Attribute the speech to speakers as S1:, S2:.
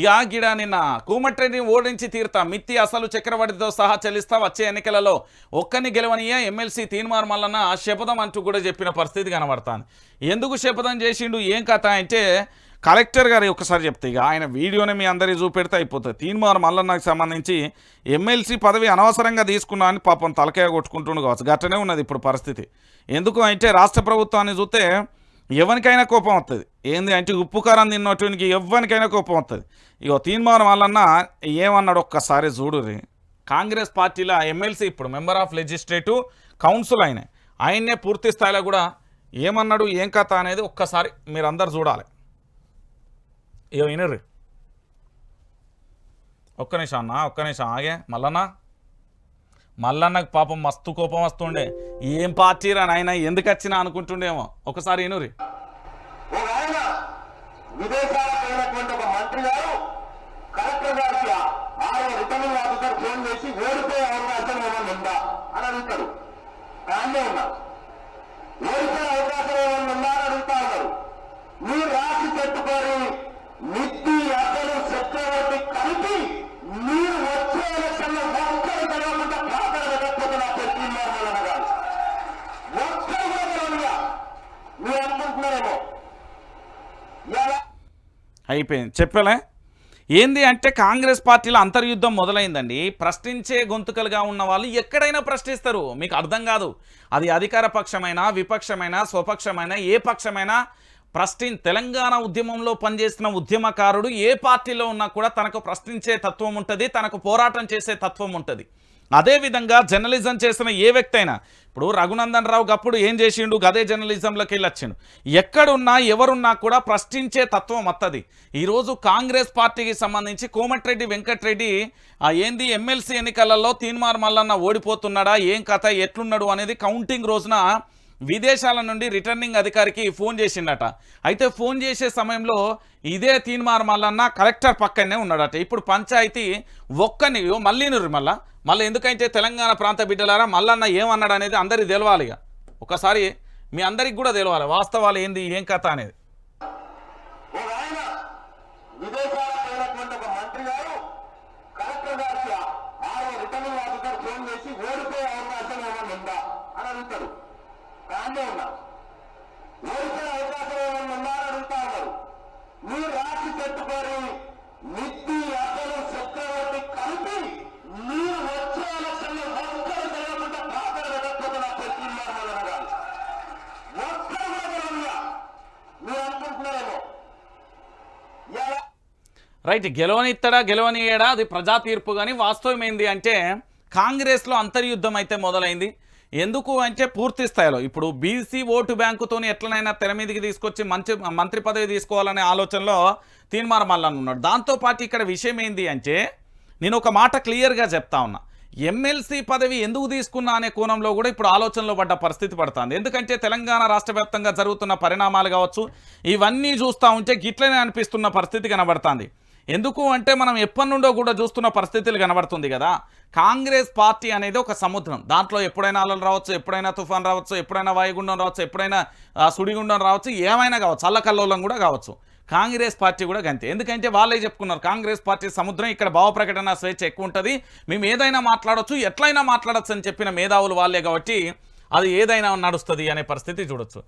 S1: ఇక గిడ నిన్న కూమట్రెడ్డిని ఓడించి తీరుతా. మిత్తి అసలు చక్రవర్తితో సహా చెల్లిస్తా వచ్చే ఎన్నికలలో ఒక్కని గెలవనియే ఎమ్మెల్సీ తీన్మార్ మల్లన్న శపథం అంటూ కూడా చెప్పిన పరిస్థితి కనబడతాను ఎందుకు శపథం చేసిండు? ఏం కథ అంటే కలెక్టర్ గారు ఒకసారి చెప్తే ఇక ఆయన వీడియోని మీ అందరి చూపెడితే అయిపోతుంది. తీన్మార్ మల్లన్నకు సంబంధించి ఎమ్మెల్సీ పదవి అనవసరంగా తీసుకున్నా అని పాపం తలకాయ కొట్టుకుంటుండు కావచ్చు. గట్టనే ఉన్నది ఇప్పుడు పరిస్థితి. ఎందుకు అంటే రాష్ట్ర ప్రభుత్వాన్ని చూస్తే ఎవరికైనా కోపం వస్తుంది ఏంది అంటే ఉప్పు కారం తిన్నటువంటి ఎవరికైనా కోపం వస్తుంది ఇగో తీర్మానం మల్లన్న ఏమన్నాడు ఒక్కసారి చూడు కాంగ్రెస్ పార్టీలో ఎమ్మెల్సీ ఇప్పుడు మెంబర్ ఆఫ్ లెజిస్లేటివ్ కౌన్సిల్ ఆయన ఆయన్నే పూర్తి స్థాయిలో కూడా ఏమన్నాడు ఏం కథ అనేది ఒక్కసారి మీరందరు చూడాలి. ఇగో వినరు ఒక్క నిమిషం అన్న ఒక్క నిమిషం ఆగే మల్లన్న. మల్లన్నకు పాపం మస్తు కోపం వస్తుండే. ఏం పార్టీ రా నాయన ఎందుకు వచ్చినా అనుకుంటుండేమో. ఒకసారి వినురి.
S2: మీరు రాసి విదేశాలకు వెళ్ళినటువంటి ఒక మంత్రి గారు కలెక్టర్ గారికి ఆరో రిటర్నింగ్ ఆఫీసర్ ఫోన్ చేసి ఓడిపోయే అవకాశం ఏమైనా ఉందా అని అడుగుతాడు దాన్నే ఉన్నా ఓడిపోయే అవకాశం ఏమైనా ఉందా అని అడుగుతా ఉన్నారు మీరు రాసి పెట్టుకొని నిత్తి అసలు చక్రవర్తి కలిపి మీరు వచ్చే ఎలక్షన్లో ఒక్కరు గెలవకుండా పాత్ర వెళ్ళకపోతే నా పెట్టి గారు ఒక్కరు కూడా గెలవనియా మీరు అనుకుంటున్నారేమో ఎలా
S1: అయిపోయింది. చెప్పలే? ఏంది అంటే కాంగ్రెస్ పార్టీలో అంతర్యుద్ధం మొదలైందండి. ప్రశ్నించే గొంతుకలుగా ఉన్న వాళ్ళు ఎక్కడైనా ప్రశ్నిస్తారు. మీకు అర్థం కాదు. అది అధికార పక్షమైనా విపక్షమైనా స్వపక్షమైనా ఏ పక్షమైనా ప్రశ్ని తెలంగాణ ఉద్యమంలో పనిచేసిన ఉద్యమకారుడు ఏ పార్టీలో ఉన్నా కూడా తనకు ప్రశ్నించే తత్వం ఉంటుంది తనకు పోరాటం చేసే తత్వం ఉంటుంది. అదేవిధంగా జర్నలిజం చేసిన ఏ వ్యక్తి అయినా ఇప్పుడు రఘునందన్ రావు అప్పుడు ఏం చేసిండు? గదే జర్నలిజంలోకి వెళ్ళొచ్చిండు. ఎక్కడున్నా ఎవరున్నా కూడా ప్రశ్నించే తత్వం వస్తుంది ఈరోజు కాంగ్రెస్ పార్టీకి సంబంధించి కోమటిరెడ్డి వెంకటరెడ్డి ఆ ఏంది ఎమ్మెల్సీ ఎన్నికలలో తీన్మార్ మల్లన్న ఓడిపోతున్నాడా? ఏం కథ? ఎట్లున్నాడు? అనేది కౌంటింగ్ రోజున విదేశాల నుండి రిటర్నింగ్ అధికారికి ఫోన్ చేసిండట. అయితే ఫోన్ చేసే సమయంలో ఇదే తీన్మార్ మల్లన్న కలెక్టర్ పక్కనే ఉన్నాడట. ఇప్పుడు పంచాయతీ ఒక్కని మళ్ళీ మళ్ళా? మళ్ళీ ఎందుకంటే తెలంగాణ ప్రాంత బిడ్డలారా మల్లన్న ఏమన్నాడు అనేది అందరికి తెలవాలి ఇక. ఒకసారి మీ అందరికి కూడా తెలవాలి. వాస్తవాలు ఏంది ఏం కథ అనేది.
S2: ఫోన్ చేసి ఓడిపోయే అవకాశం ఏమైనా ఉందా అని అడుగుతారు. దాన్నే ఉన్నా ఓడిపోయే అవకాశం ఏమైనా ఉందా అని అడుగుతా ఉన్నారు. మీరు రాసి పెట్టుకొని నిత్తి అసలు చక్రవర్తి కలిపి మీరు వచ్చే ఎలక్షన్లో ఒక్కరు జరగకుండా పాత్ర వెళ్ళకపోతే నా ప్రతి గారు ఒక్కరు కూడా గెలవనియా మీరు అనుకుంటున్నారేమో?
S1: రైట్ గెలవనిత్తడా గెలవనియడా అది ప్రజా తీర్పు కానీ వాస్తవం ఏంది అంటే కాంగ్రెస్లో అంతర్యుద్ధం అయితే మొదలైంది. ఎందుకు అంటే పూర్తి స్థాయిలో? ఇప్పుడు బీసీ ఓటు బ్యాంకుతోని ఎట్లనైనా తెర మీదకి తీసుకొచ్చి మంచి మంత్రి పదవి తీసుకోవాలనే ఆలోచనలో తీన్మార్ మల్లన్న ఉన్నాడు. దాంతోపాటు ఇక్కడ విషయం ఏంది అంటే నేను ఒక మాట క్లియర్గా చెప్తా ఉన్నా. ఎమ్మెల్సీ పదవి ఎందుకు తీసుకున్నా అనే కోణంలో కూడా ఇప్పుడు ఆలోచనలో పడ్డ పరిస్థితి పడుతుంది. ఎందుకంటే తెలంగాణ రాష్ట్ర జరుగుతున్న పరిణామాలు కావచ్చు ఇవన్నీ చూస్తూ ఉంటే గిట్లనే అనిపిస్తున్న పరిస్థితి కనబడుతుంది. ఎందుకు అంటే మనం ఎప్పటి నుండో కూడా చూస్తున్న పరిస్థితులు కనబడుతుంది కదా. కాంగ్రెస్ పార్టీ అనేది ఒక సముద్రం. దాంట్లో ఎప్పుడైనా అలలు రావచ్చు ఎప్పుడైనా తుఫాన్ రావచ్చు ఎప్పుడైనా వాయుగుండం రావచ్చు ఎప్పుడైనా సుడిగుండం రావచ్చు ఏమైనా కావచ్చు అల్లకల్లోలం కూడా కావచ్చు. కాంగ్రెస్ పార్టీ కూడా గంతే. ఎందుకంటే వాళ్ళే చెప్పుకున్నారు కాంగ్రెస్ పార్టీ సముద్రం ఇక్కడ భావ ప్రకటన స్వేచ్ఛ ఎక్కువ ఉంటుంది మేము ఏదైనా మాట్లాడవచ్చు ఎట్లయినా మాట్లాడచ్చు అని చెప్పిన మేధావులు వాళ్ళే కాబట్టి అది ఏదైనా నడుస్తుంది అనే పరిస్థితి చూడొచ్చు.